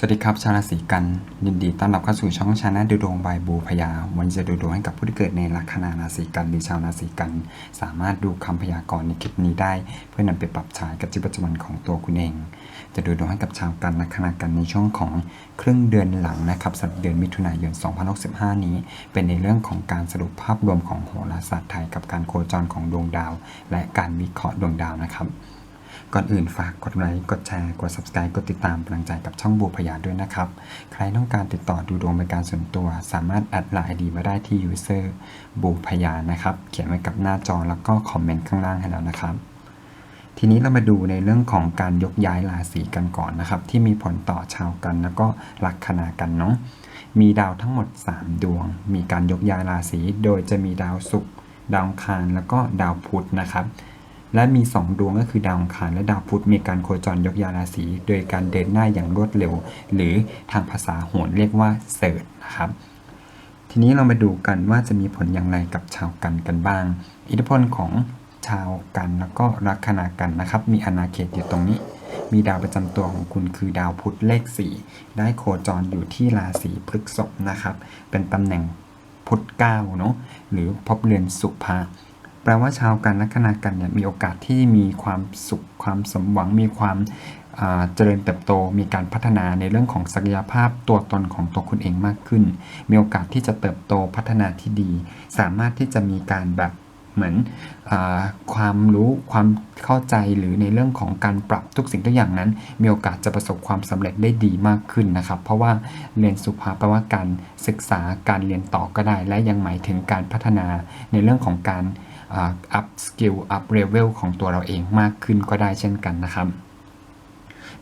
สวัสดีครับ ชาวราศีกันยินดีต้อนรับเข้าสู่ช่องชาแนลดูดวงบายบูพยา วันจะดูดวงให้กับผู้ที่เกิดในลัคนาราศีกันหรือชาวราศีกัน สามารถดูคำพยากรณ์ในคลิปนี้ได้ เพื่อนำไปปรับใช้กับชีวิตประจำวันของตัวคุณเอง จะดูดวงให้กับชาวกันลัคนากันในช่วงของครึ่งเดือนหลังนะครับสำหรับเดือนมิถุนายน 2065 นี้ เป็นในเรื่องของการสรุปภาพรวมของโหราศาสตร์ไทยกับการโคจรของดวงดาว และการวิเคราะห์ดวงดาวนะครับ ก่อนอื่นฝากกดไลค์ กดแชร์ กด subscribe กดติดตามกำลังใจกับช่องบูพยาด้วยนะครับ ใครต้องการติดต่อดูดวงเป็นการส่วนตัว สามารถแอดไลน์ดีมาได้ที่ user บูพยานะครับ เขียนไว้กับหน้าจอแล้วก็คอมเมนต์ข้างล่างให้แล้วนะครับ ทีนี้เรามาดูในเรื่องของการยกย้ายราศีกันก่อนนะครับ ที่มีผลต่อชาวกันแล้วก็ลัคนากันเนาะ มีดาวทั้งหมด 3 ดวง มีการยกย้ายราศี โดยจะมีดาวศุกร์ ดาวคารแล้วก็ดาวพุธนะครับ และมี 2 ดวงก็คือดาวอังคารและดาวพุธมีการโคจรยกยาราศีโดยการเดินหน้าอย่างรวดเร็ว หรือทางภาษาโหรเรียกว่าเสิร์ชนะครับทีนี้เรามาดูกันว่าจะมีผลอย่างไรกับชาวกันกันบ้าง อิทธิพลของชาวกันแล้วก็ลัคนากันนะครับ มีอาณาเขตอยู่ตรงนี้ มีดาวประจำตัวของคุณคือดาวพุธเลข 4 ได้โคจรอยู่ที่ราศีพฤษภนะครับ เป็นตำแหน่งพุธเก้าเนาะหรือพบเรือนสุภา แปลว่าชาวกันลัคนากันเนี่ยมีโอกาสที่มีความสุขความสมหวังมีความเจริญเติบโตมีการพัฒนาในเรื่องของศักยภาพตัวตนของตัวคุณเองมากขึ้น มีโอกาสที่จะเติบโตพัฒนาที่ดี สามารถที่จะมีการแบบเหมือนอความรู้ความเข้าใจหรือในเรื่องของการปรับทุกสิ่งทุกอย่างนั้น มีโอกาสจะประสบความสำเร็จได้ดีมากขึ้นนะครับ เพราะว่าเรียนสุภาแปลว่าการศึกษาการเรียนต่อก็ได้ และยังหมายถึงการพัฒนาในเรื่องของการ อัพสกิลอัพเลเวลของตัวเราเองมากขึ้นก็ได้เช่นกันนะครับ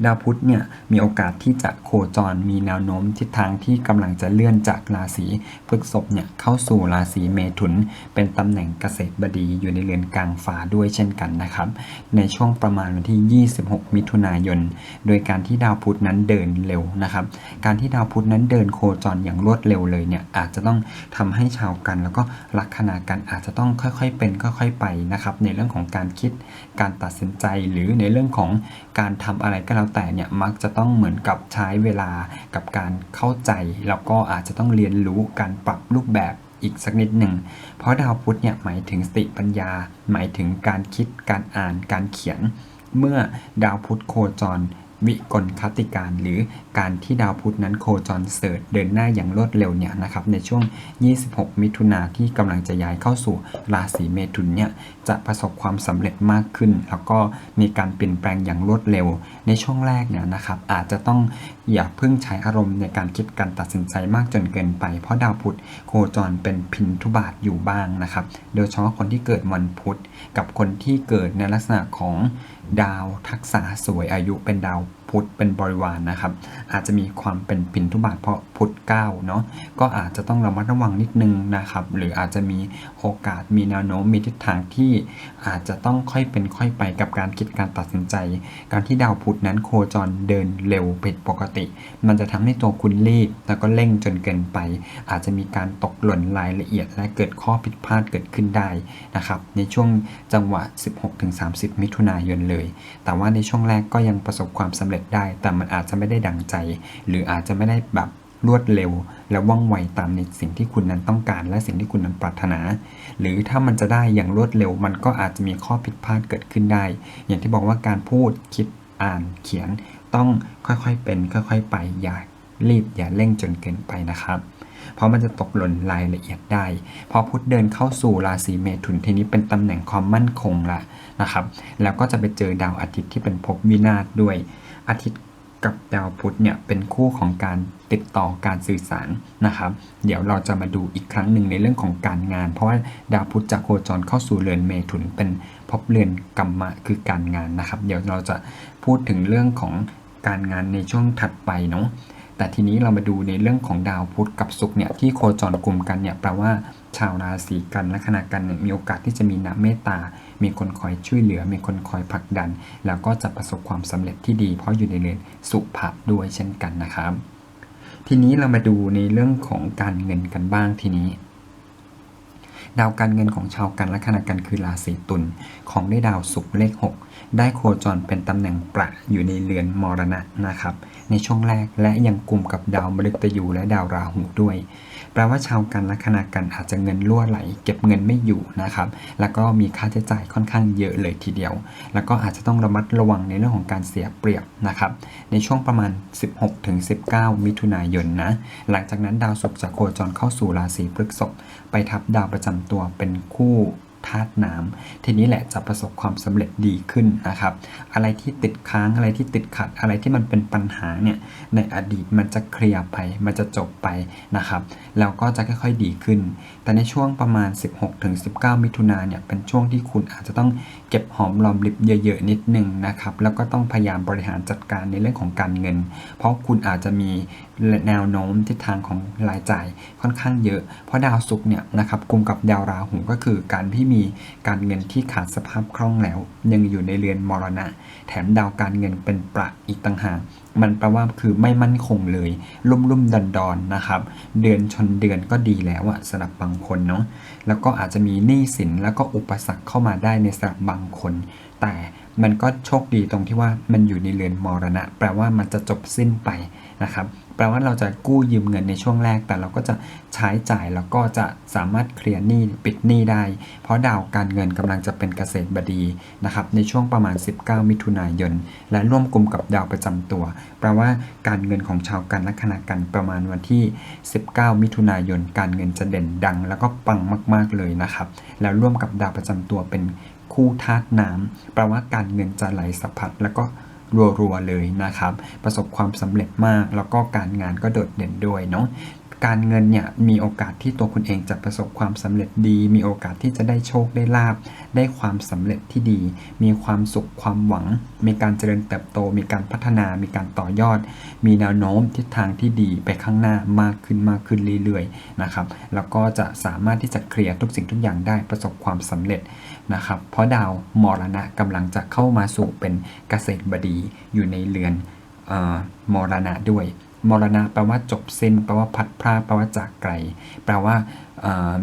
ดาวพุธเนี่ยมีโอกาสที่จะโคจรมีแนวโน้มทิศทางที่กำลังจะเลื่อนจากราศีพฤษภเนี่ยเข้าสู่ราศีเมถุน เป็นตำแหน่งเกษตรบดีอยู่ในเรือนกลางฟ้าด้วยเช่นกันนะครับ ในช่วงประมาณวันที่ 26 มิถุนายน โดยการที่ดาวพุธนั้นเดินเร็วนะครับ การที่ดาวพุธนั้นเดินโคจรอย่างรวดเร็วเลยเนี่ยอาจจะต้องทำให้ชาวกัน แล้วก็ลัคนากันอาจจะต้องค่อยๆเป็นค่อยๆไปนะครับในเรื่องของการคิดการตัดสินใจหรือในเรื่องของการทำอะไรก็แล้วแต่เนี่ยมักจะต้องเหมือนกับใช้เวลากับการเข้าใจ แล้วก็อาจจะต้องเรียนรู้การปรับรูปแบบอีกสักนิดหนึ่ง เพราะดาวพุธเนี่ยหมายถึงสติปัญญา หมายถึงการคิดการอ่านการเขียน เมื่อดาวพุธโคจร วิกลคติการ หรือการที่ดาวพุธนั้นโคจรเสิร์ชเดินหน้าอย่างรวดเร็วเนี่ยนะครับในช่วง 26 มิถุนาที่กำลังจะย้ายเข้าสู่ราศีเมถุนเนี่ยจะประสบความสำเร็จมากขึ้น แล้วก็มีการเปลี่ยนแปลงอย่างรวดเร็ว ในช่วงแรกเนี่ยนะครับอาจจะต้องอย่าเพิ่งใช้อารมณ์ในการคิดการตัดสินใจมากจนเกินไป เพราะดาวพุธโคจรเป็นพินทุบาทอยู่บ้างนะครับ โดยเฉพาะคนที่เกิดวันพุธกับคนที่เกิดในลักษณะของ ดาวทักษะสวยอายุเป็นดาว พุธเป็นบริวารนะครับ อาจจะมีความเป็นพินทุบาทเพราะพุธเก้าเนาะก็อาจจะต้องระมัดระวังนิดนึงนะครับ หรืออาจจะมีโอกาสมีแนวโน้มมีทิศทางที่อาจจะต้องค่อยเป็นค่อยไปกับการคิดการตัดสินใจ การที่ดาวพุธนั้นโคจรเดินเร็วผิดปกติ มันจะทำให้ตัวคุณรีบแล้วก็เร่งจนเกินไป อาจจะมีการตกหล่นรายละเอียด และเกิดข้อผิดพลาดเกิดขึ้นได้นะครับ ในช่วงจังหวะ 16-30 มิถุนายนเลย แต่ว่าในช่วงแรกก็ยังประสบความสำเร็จได้ แต่มันอาจจะไม่ได้ดังใจ หรืออาจจะไม่ได้แบบรวดเร็ว และว่องไวตามในสิ่งที่คุณนั้นต้องการ และสิ่งที่คุณนั้นปรารถนา หรือถ้ามันจะได้อย่างรวดเร็ว มันก็อาจจะมีข้อผิดพลาดเกิดขึ้นได้ อย่างที่บอกว่าการพูดคิดอ่านเขียน ต้องค่อยๆเป็น ค่อย ๆ ไปอย่ารีบอย่าเร่งจนเกินไปนะครับเพราะมันจะตกหล่นรายละเอียดได้ พอพุธเดินเข้าสู่ราศีเมถุนทีนี้เป็นตำแหน่งความมั่นคงละนะครับ แล้วก็จะไปเจอดาวอาทิตย์ที่เป็นภพวินาศด้วย อาทิตย์กับดาวพุธเนี่ยเป็นคู่ของการติดต่อการสื่อสารนะครับ เดี๋ยวเราจะมาดูอีกครั้งหนึ่งในเรื่องของการงาน เพราะว่าดาวพุธจะโคจรเข้าสู่เรือนเมถุนเป็นภพเรือนกรรมะคือการงานนะครับ เดี๋ยวเราจะพูดถึงเรื่องของการงานในช่วงถัดไปเนาะแต่ทีนี้เรามาดูในเรื่องของดาวพุธกับศุกร์เนี่ยที่โคจรกลุ่มกันเนี่ยแปลว่าชาวราศีกันและขณะกันเนี่ยมีโอกาสที่จะมีน้ำเมตตา มีคนคอยช่วยเหลือ มีคนคอยผลักดัน แล้วก็จะประสบความสำเร็จที่ดี เพราะอยู่ในเรือนสุภะด้วยเช่นกันนะครับ ทีนี้เรามาดูในเรื่องของการเงินกันบ้างทีนี้ ดาวการเงินของชาวกันและขณะกันคือราศีตุลของได้ดาวศุกร์เลข 6 ได้โคจรเป็นตำแหน่งประอยู่ในเรือนมรณะนะครับ ในช่วงแรกและยังกลุ่มกับดาวมฤตยูและดาวราหูด้วย แปลว่าชาวกันแลัคนากันอาจจะเงินรั่วไหล เก็บเงินไม่อยู่นะครับ แล้วก็มีค่าใช้จ่ายค่อนข้างเยอะเลยทีเดียว แล้วก็อาจจะต้องระมัดระวังในเรื่องของการเสียเปรียบนะครับ ในช่วงประมาณ 16-19 มิถุนายนนะ หลังจากนั้นดาวศุกร์จะโคจรเข้าสู่ราศีพฤษภไปทับดาวประจำตัวเป็นคู่ ธาตุน้ำทีนี้แหละจะประสบความสำเร็จดีขึ้นนะครับ อะไรที่ติดค้างอะไรที่ติดขัดอะไรที่มันเป็นปัญหาเนี่ยในอดีตมันจะเคลียร์ไป มันจะจบไปนะครับ แล้วก็จะค่อยๆดีขึ้น แต่ในช่วงประมาณ 16-19 มิถุนาเนี่ยเป็นช่วงที่คุณอาจจะต้องเก็บหอมรอมริบเยอะๆนิดนึงนะครับ แล้วก็ต้องพยายามบริหารจัดการในเรื่องของการเงิน เพราะคุณอาจจะมีแนวโน้มทิศทางของรายจ่ายค่อนข้างเยอะ เพราะดาวศุกร์เนี่ยนะครับกลุ่มกับดาวราหูก็คือการที่มีการเงินที่ขาดสภาพคล่องแล้ว ยังอยู่ในเรือนมรณะ แถมดาวการเงินเป็นประอีกต่างหากมันแปลว่าคือไม่มั่นคงเลย ลุ่มลุ่มดอนดอนนะครับ เดือนชนเดือนก็ดีแล้วอะสำหรับบางคนเนาะแล้วก็อาจจะมีหนี้สินแล้วก็อุปสรรคเข้ามาได้ในสำหรับบางคน แต่มันก็โชคดีตรงที่ว่ามันอยู่ในเรือนมรณะ แปลว่ามันจะจบสิ้นไป นะครับแปลว่าเราจะกู้ยืมเงินในช่วงแรก แต่เราก็จะใช้จ่ายแล้วก็จะสามารถเคลียร์หนี้ปิดหนี้ได้ เพราะดาวการเงินกำลังจะเป็นเกษตรบดีนะครับในช่วงประมาณ 19 มิถุนายน และร่วมกลุ่มกับดาวประจำตัว แปลว่าการเงินของชาวกันลัคนากันประมาณวันที่ 19 มิถุนายน การเงินจะเด่นดัง แล้วก็ปังมาก ๆเลยนะครับแล้วร่วมกับดาวประจำตัวเป็นคู่ธาตุน้ำแปลว่าการเงินจะไหลสะพัดแล้วก็ รัวๆเลยนะครับ ประสบความสำเร็จมากแล้วก็การงานก็โดดเด่นด้วยเนาะ การเงินเนี่ยมีโอกาสที่ตัวคุณเองจะประสบความสำเร็จดี มีโอกาสที่จะได้โชคได้ลาบ ได้ความสำเร็จที่ดี มีความสุขความหวัง มีการเจริญเติบโต มีการพัฒนา มีการต่อยอด มีแนวโน้มทิศทางที่ดีไปข้างหน้ามากขึ้นมากขึ้นเรื่อยๆนะครับแล้วก็จะสามารถที่จะเคลียร์ทุกสิ่งทุกอย่างได้ประสบความสำเร็จนะครับเพราะดาวมรณะกำลังจะเข้ามาสู่เป็นเกษตรบดีอยู่ในเรือนออมรณะด้วย มรณะแปลว่าจบสิ้น แปลว่าพัดพรากแปลว่าจากไกล แปลว่า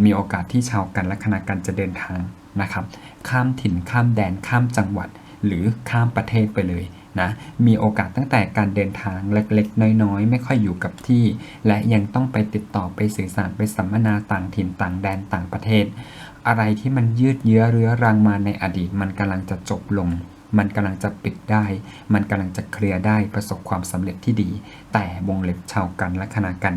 มีโอกาสที่ชาวกันลัคนากันจะเดินทางนะครับ ข้ามถิ่นข้ามแดนข้ามจังหวัด หรือข้ามประเทศไปเลยนะมีโอกาสตั้งแต่การเดินทางเล็กๆ น้อยๆ ไม่ค่อยอยู่กับที่ และยังต้องไปติดต่อไปสื่อสารไปสัมมนาต่างถิ่นต่างแดนต่างประเทศ อะไรที่มันยืดเยื้อเรื้อรังมาในอดีตมันกำลังจะจบลง มันกำลังจะปิดได้ มันกำลังจะเคลียร์ได้ประสบความสำเร็จที่ดี แต่วงเล็บชาวกันและคณากัน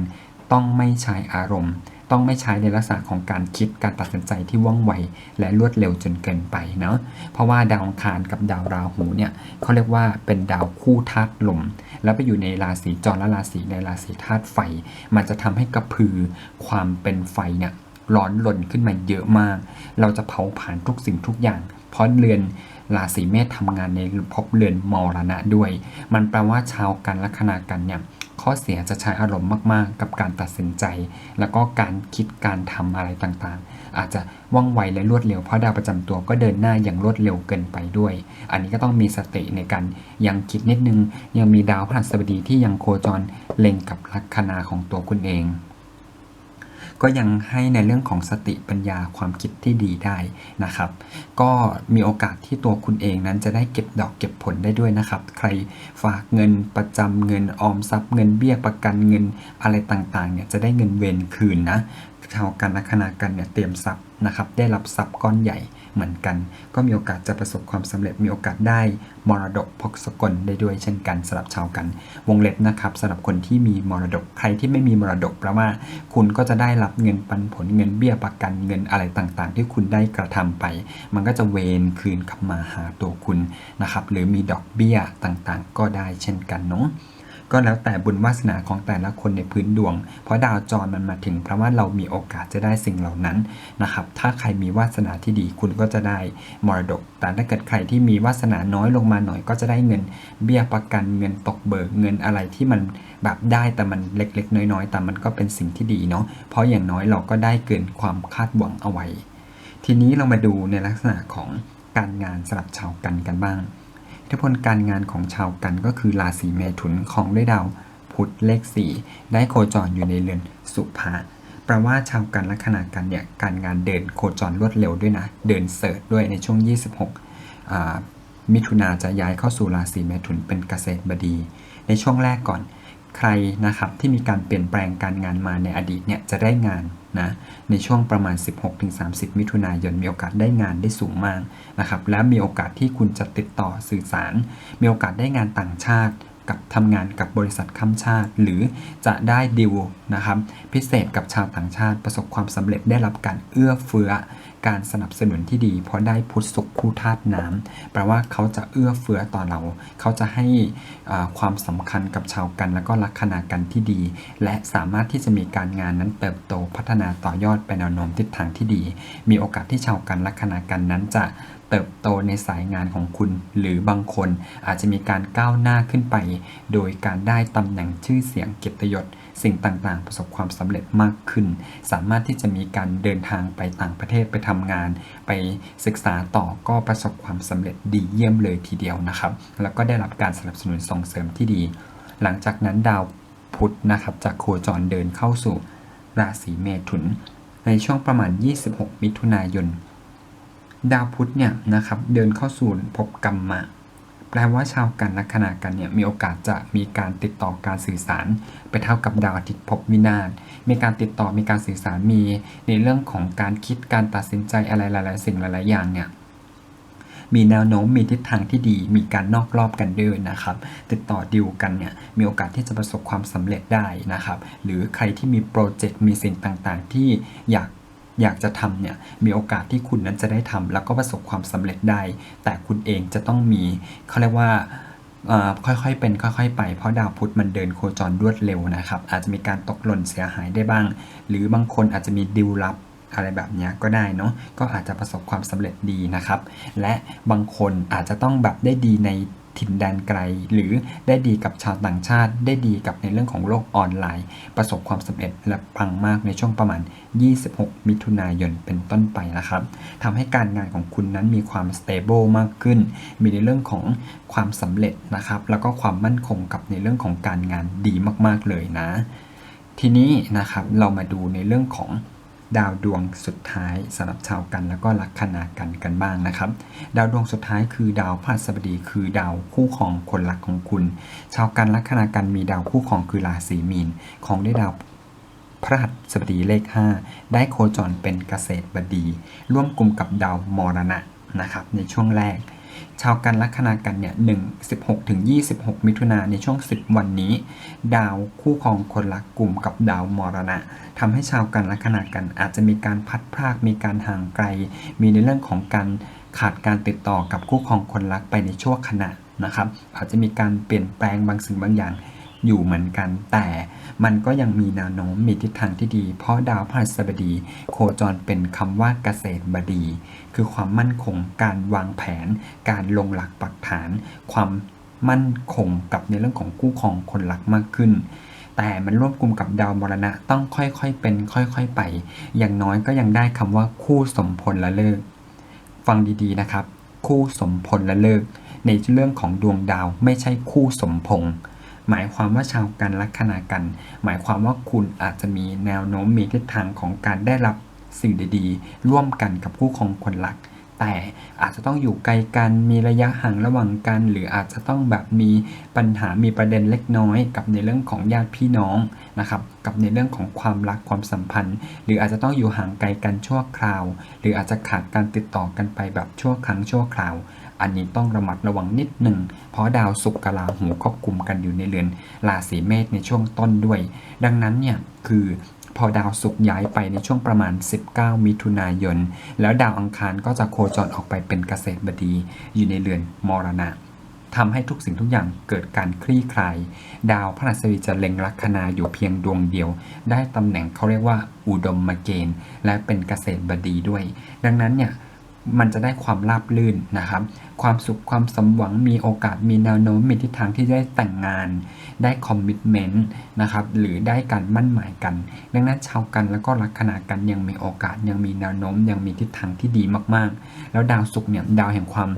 ต้องไม่ใช้อารมณ์ ต้องไม่ใช้ในลักษณะของการคิดการตัดสินใจที่ว่องไว และรวดเร็วจนเกินไปเนาะเพราะว่าดาวอังคารกับดาวราหูเนี่ยเขาเรียกว่าเป็นดาวคู่ธาตุลม แล้วไปอยู่ในราศีจรและราศีในราศีธาตุไฟ มันจะทำให้กระพือความเป็นไฟเนี่ยร้อนรนขึ้นมาเยอะมาก เราจะเผาผลาญทุกสิ่งทุกอย่าง เพราะเรือน ราศีเมษทำงานในภพเรือนมรณะด้วย มันแปลว่าชาวกันลัคนากันเนี่ยข้อเสียจะใช้อารมณ์มาก ๆ กับการตัดสินใจ แล้วก็การคิดการทำอะไรต่างๆ อาจจะว่องไวและรวดเร็วเพราะดาวประจำตัวก็เดินหน้าอย่างรวดเร็วเกินไปด้วย อันนี้ก็ต้องมีสติในการยังคิดนิดนึง ยังมีดาวพฤหัสบดีที่ยังโคจรเล็งกับลัคนาของตัวคุณเอง ก็ยังให้ในเรื่องของสติปัญญาความคิดที่ดีได้นะครับ ก็มีโอกาสที่ตัวคุณเองนั้นจะได้เก็บดอกเก็บผลได้ด้วยนะครับ ใครฝากเงินประจำเงินออมทรัพย์เงินเบี้ยประกันเงินอะไรต่างๆเนี่ยจะได้เงินเวนคืนนะ ชาวกันลัคนากันเนี่ยเตรียมทรัพย์นะครับได้รับทรัพย์ก้อนใหญ่เหมือนกัน ก็มีโอกาสจะประสบความสำเร็จมีโอกาสได้มรดกพกสกลได้ด้วยเช่นกันสำหรับชาวกัน วงเล็บนะครับสำหรับคนที่มีมรดกใครที่ไม่มีมรดกแปลว่า คุณก็จะได้รับเงินปันผลเงินเบี้ยประกันเงินอะไรต่างๆ ที่คุณได้กระทำไป มันก็จะเวนคืนกลับมาหาตัวคุณนะครับหรือมีดอกเบี้ยต่างๆ ก็ได้เช่นกันเนาะ ก็แล้วแต่บุญวาสนาของแต่ละคนในพื้นดวง เพราะดาวจรมันมาถึงเพราะว่าเรามีโอกาสจะได้สิ่งเหล่านั้นนะครับ ถ้าใครมีวาสนาที่ดีคุณก็จะได้มรดก แต่ถ้าเกิดใครที่มีวาสนาน้อยลงมาหน่อยก็จะได้เงิน เบี้ยประกันเงินตกเบิกเงินอะไรที่มันแบบได้แต่มันเล็ก ๆ น้อยๆ แต่มันก็เป็นสิ่งที่ดีเนาะเพราะอย่างน้อยเราก็ได้เกินความคาดหวังเอาไว้ ทีนี้เรามาดูในลักษณะของการงานสำหรับชาวกันกันบ้าง อิทธิพลการงานของชาวกันก็คือราศีเมถุนของด้วยดาวพุธเลข 4 ได้โคจรอยู่ในเรือนสุภาแปลว่าชาวกันลัคนากันเนี่ยการงานเดินโคจรรวดเร็วด้วยนะ เดินเสิร์ชด้วยในช่วง 26 มิถุนาจะย้ายเข้าสู่ราศีเมถุนเป็นเกษตรบดี ในช่วงแรกก่อน ใครนะครับที่มีการเปลี่ยนแปลงการงานมาในอดีตเนี่ยจะได้งานนะในช่วงประมาณ 16-30 มิถุนายนมีโอกาสได้งานได้สูงมากนะครับและมีโอกาสที่คุณจะติดต่อสื่อสาร มีโอกาสได้งานต่างชาติกับทำงานกับบริษัทข้ามชาติ หรือจะได้ดิวนะครับพิเศษกับชาวต่างชาติประสบความสำเร็จได้รับการเอื้อเฟื้อ การสนับสนุนที่ดี เพราะได้พุทธสุขคู่ธาตุน้ำแปลว่าเขาจะเอื้อเฟื้อต่อเรา เขาจะให้ความสำคัญกับชาวกัน แล้วก็ลัคนากันที่ดี และสามารถที่จะมีการงานนั้นเติบโตพัฒนาต่อยอดไปแนวโน้มทิศทางที่ดี มีโอกาสที่ชาวกันลัคนากันนั้นจะเติบโตในสายงานของคุณ หรือบางคนอาจจะมีการก้าวหน้าขึ้นไป โดยการได้ตำแหน่งชื่อเสียงเกียรติยศ สิ่งต่างๆ ประสบความสำเร็จมากขึ้น สามารถที่จะมีการเดินทางไปต่างประเทศไปทำงาน ไปศึกษาต่อก็ประสบความสำเร็จดีเยี่ยมเลยทีเดียวนะครับ แล้วก็ได้รับการสนับสนุนส่งเสริมที่ดี หลังจากนั้นดาวพุธนะครับจะโคจรเดินเข้าสู่ราศีเมถุน ในช่วงประมาณ 26 มิถุนายน ดาวพุธเนี่ยนะครับเดินเข้าสู่ภพกรรมะ แปลว่าชาวกันลัคนากันเนี่ยมีโอกาสจะมีการติดต่อการสื่อสาร ไปเท่ากับดาวอาทิตย์ภพวินาศมีการติดต่อมีการสื่อสารมีในเรื่องของการคิดการตัดสินใจอะไรหลาย ๆ สิ่งหลาย ๆ อย่างเนี่ยมีแนวโน้มมีทิศทางที่ดี มีการนอกรอบกันด้วยนะครับ ติดต่อดิวกันเนี่ยมีโอกาสที่จะประสบความสำเร็จได้นะครับ หรือใครที่มีโปรเจกต์มีสิ่งต่างๆ ที่อยาก อยากจะทำเนี่ยมีโอกาสที่คุณนั้นจะได้ทำแล้วก็ประสบความสำเร็จได้ แต่คุณเองจะต้องมีเขาเรียกว่าค่อยๆเป็นค่อยๆไปเพราะดาวพุธมันเดินโคจรรวดเร็วนะครับ อาจจะมีการตกหล่นเสียหายได้บ้าง หรือบางคนอาจจะมีดิวลับอะไรแบบเนี้ยก็ได้เนาะก็อาจจะประสบความสำเร็จดีนะครับ และบางคนอาจจะต้องแบบได้ดีใน ถิ่นแดนไกล หรือได้ดีกับชาวต่างชาติ ได้ดีกับในเรื่องของโลกออนไลน์ ประสบความสำเร็จและปังมากในช่วงประมาณ 26 มิถุนายนเป็นต้นไปนะครับทำให้การงานของคุณนั้นมีความสเตเบิลมากขึ้น มีในเรื่องของความสำเร็จนะครับ แล้วก็ความมั่นคงกับในเรื่องของการงานดีมากๆเลยนะ ทีนี้นะครับเรามาดูในเรื่องของ ดาวดวงสุดท้ายสำหรับชาวกันแล้วก็ลัคนากันกันบ้างนะครับ ดาวดวงสุดท้ายคือดาวพฤหัสบดี คือดาวคู่ครองคนรักของคุณ ชาวกันลัคนากันมีดาวคู่ครองคือราศีมีน ของได้ดาวพฤหัสบดีเลข 5 ได้โคจรเป็นเกษตรบดี ร่วมกลุ่มกับดาวมรณะนะครับในช่วงแรก ชาวกันลัคนากันเนี่ย1 16ถึง26มิถุนาในช่วง10วันนี้ ดาวคู่ครองคนรักกลุ่มกับดาวมรณะทำให้ชาวกันลัคนากันอาจจะมีการพัดพรากมีการห่างไกล มีในเรื่องของการขาดการติดต่อกับคู่ครองคนรักไปในช่วงขณะนะครับ อาจจะมีการเปลี่ยนแปลงบางสิ่งบางอย่าง อยู่เหมือนกัน แต่มันก็ยังมีแนวโน้มมีทิศทางที่ดี เพราะดาวพฤหัสบดี โคจรเป็นคำว่าเกษตรบดี คือความมั่นคงการวางแผน การลงหลักปักฐาน ความมั่นคงกับในเรื่องของคู่ครองคนรักมากขึ้น แต่มันร่วมกลุ่มกับดาวมรณะต้องค่อยๆเป็น ค่อยๆไป อย่างน้อยก็ยังได้คำว่าคู่สมพลละเลิก ฟังดีๆนะครับ คู่สมพลละเลิก ในเรื่องของดวงดาวไม่ใช่คู่สมพงษ์ หมายความว่าชาวกันลัคนากัน หมายความว่าคุณอาจจะมีแนวโน้มมีทิศทางของการได้รับสิ่งดีๆ ร่วมกันกับคู่ครองคนรัก แต่อาจจะต้องอยู่ไกลกันมีระยะห่างระหว่างกัน หรืออาจจะต้องแบบมีปัญหามีประเด็นเล็กน้อย กับในเรื่องของญาติพี่น้องนะครับกับในเรื่องของความรักความสัมพันธ์ หรืออาจจะต้องอยู่ห่างไกลกันชั่วคราว หรืออาจจะขาดการติดต่อกันไปแบบชั่วครั้งชั่วคราว อันนี้ต้องระมัดระวังนิดหนึ่ง เพราะดาวศุกร์กับราหูควบคุมกันอยู่ในเรือนราศีเมษในช่วงต้นด้วย ดังนั้นเนี่ยคือพอดาวศุกร์ย้ายไปในช่วงประมาณ 19 มิถุนายน แล้วดาวอังคารก็จะโคจรออกไปเป็นเกษตรบดีอยู่ในเรือนมรณะทำให้ทุกสิ่งทุกอย่างเกิดการคลี่คลาย ดาวพฤหัสบดีจะเล็งลัคนาอยู่เพียงดวงเดียว ได้ตำแหน่งเขาเรียกว่าอุดมเกณฑ์ และเป็นเกษตรบดีด้วย ดังนั้นเนี่ย มันจะได้ความราบลื่นนะครับ ความสุขความสมหวังมีโอกาสมีแนวโน้มมีทิศทางที่ได้แต่งงาน ได้คอมมิชเมนต์นะครับหรือได้การมั่นหมายกัน ดังนั้นชาวกันแล้วก็ลัคนากันยังมีโอกาสยังมีแนวโน้ม ยังมีทิศทางที่ดีมากๆ แล้วดาวศุกร์เนี่ยดาวแห่งความ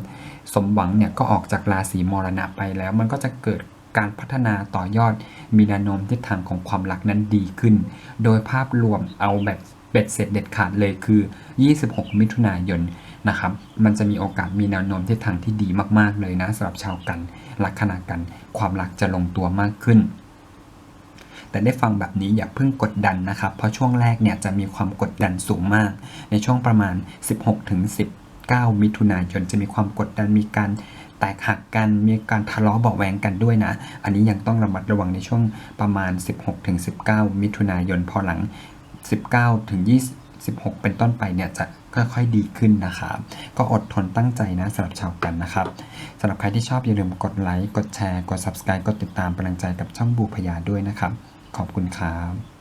สมหวังเนี่ยก็ออกจากราศีมรณะไปแล้ว มันก็จะเกิดการพัฒนาต่อยอด มีแนวโน้มทิศทางของความรักนั้นดีขึ้น โดยภาพรวมเอาแบบเบ็ดเสร็จเด็ดขาดเลยคือ 26 มิถุนายน นะครับ มันจะมีโอกาสมีแนวโน้มทิศทางที่ดีมาก ๆ เลยนะสำหรับชาวกันลัคนากันความรักจะลงตัวมากขึ้น แต่ได้ฟังแบบนี้อย่าเพิ่งกดดันนะครับ เพราะช่วงแรกเนี่ยจะมีความกดดันสูงมาก ในช่วงประมาณ 16ถึง19มิถุนายนจะมีความกดดันมีการแตกหักกันมีการทะเลาะเบาแวงกันด้วยนะ อันนี้ยังต้องระมัดระวังในช่วงประมาณ 16ถึง19 มิถุนายนพอหลัง 19ถึง20 16 เป็นต้นไปเนี่ยจะ ค่อยๆดีขึ้นนะครับ ก็อดทนตั้งใจนะสำหรับชาวกันนะครับสำหรับใครที่ชอบอย่าลืมกดไลค์ กดแชร์ กด subscribe กดติดตามเป็นกำลังใจกับช่องบูพยาด้วยนะครับ ขอบคุณครับ